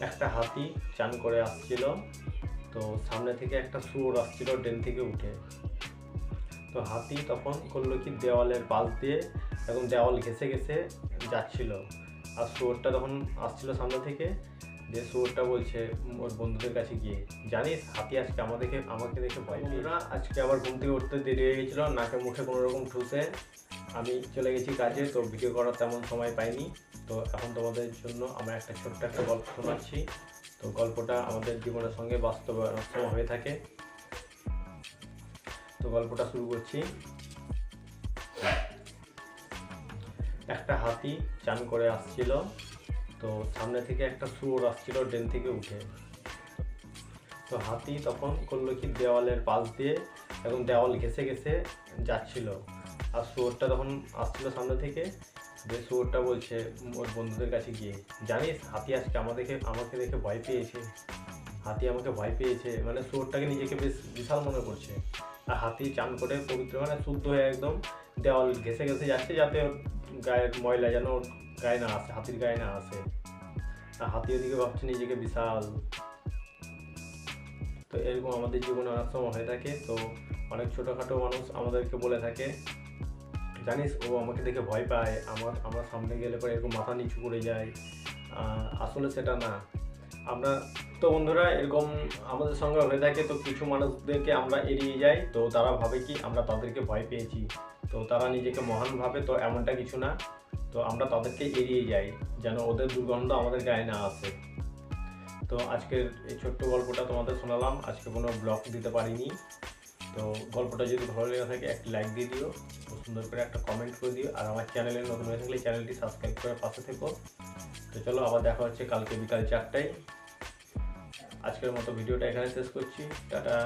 একটা হাতি চান করে আসছিল। তো সামনে থেকে একটা শুয়োর আসছিল ড্রেন থেকে উঠে। তো হাতি তখন করল কি, দেওয়ালের পাশ দিয়ে এখন দেওয়াল ঘেসে ঘেসে যাচ্ছিল। আর শুয়োরটা তখন আসছিল সামনে থেকে। যে শুয়োরটা বলছে, ওর বন্ধুদের কাছে গিয়ে। জানিস, হাতি আজকে আমাদেরকে, আমাকে দেখে ভয় আজকে আবার ঘুম থেকে উঠতে দেরি হয়ে গেছিল, নাকে মুখে কোনো রকম ঠুসে আমি চলে গেছি কাজে, তো ভিডিও করার তেমন সময় পাইনি। তো এখন তোমাদের জন্য আমরা একটা ছোট্ট একটা গল্প শোনাচ্ছি। তো গল্পটা আমাদের জীবনের সঙ্গে বাস্তবে অনেক হয়ে থাকে। তো গল্পটা শুরু করছি। একটা হাতি চান করে আসছিল। তো সামনে থেকে একটা শুয়োর আসছিল ড্রেন থেকে উঠে। তো হাতি তখন করল কি, দেওয়ালের পাশ দিয়ে এবং দেওয়াল ঘেসে ঘেসে যাচ্ছিল। আর শুয়োরটা তখন আসছিল সামনে থেকে, যে শুয়োরটা বলছে ওর বন্ধুদের কাছে গিয়ে, জানিস, হাতি আজকে আমাদেরকে আমাকে দেখে ভয় পেয়েছে। হাতি আমাকে ভয় পেয়েছে। মানে শুয়োরটাকে নিজেকে বেশ বিশাল মনে করছে। আর হাতি চান করে পবিত্র মানে শুদ্ধ হয়ে একদম দেওয়াল ঘেসে ঘেসে যাচ্ছে যাতে গায়ের ময়লা যেন গায়ে না আসে, হাতির গায়ে না আসে। আর হাতি ওদিকে ভাবছে নিজেকে বিশাল। তো এরকম আমাদের জীবনে অনেক সময় হয়ে থাকে। তো অনেক ছোটোখাটো মানুষ আমাদেরকে বলে থাকে জানিস, ও আমাকে দেখে ভয় পায়। আমার আমার সামনে গেলে পরে এরকম মাথা নিচু করে যায়। আসলে সেটা না। আমরা, তো বন্ধুরা, এরকম আমাদের সঙ্গে হয়ে থাকে, তো কিছু মানুষদেরকে আমরা এড়িয়ে যাই। তো তারা ভাবে কি, আমরা তাদেরকে ভয় পেয়েছি। তো তারা নিজেকে মহান ভাবে, তো এমনটা কিছু না। তো আমরা তাদেরকে এড়িয়ে যাই, যেন ওদের দুর্গন্ধ আমাদের গায়ে না আসে। তো আজকের এই ছোট্ট গল্পটা তোমাদের শোনালাম। আজকে কোনো ব্লগ দিতে পারিনি। তো গল্পটা যদি ভালো লেগে থাকে, একটি লাইক দিয়ে দিও সুন্দর করে একটা কমেন্ট করে দিও, আর আমার চ্যানেলে নতুন হয়ে থাকলে চ্যানেলটি সাবস্ক্রাইব করে পাশে থেকো। তো চলো, আবার দেখা হচ্ছে কালকে বিকাল চারটায়। আজকের মতো ভিডিওটা এখানে শেষ করছি। টাটা।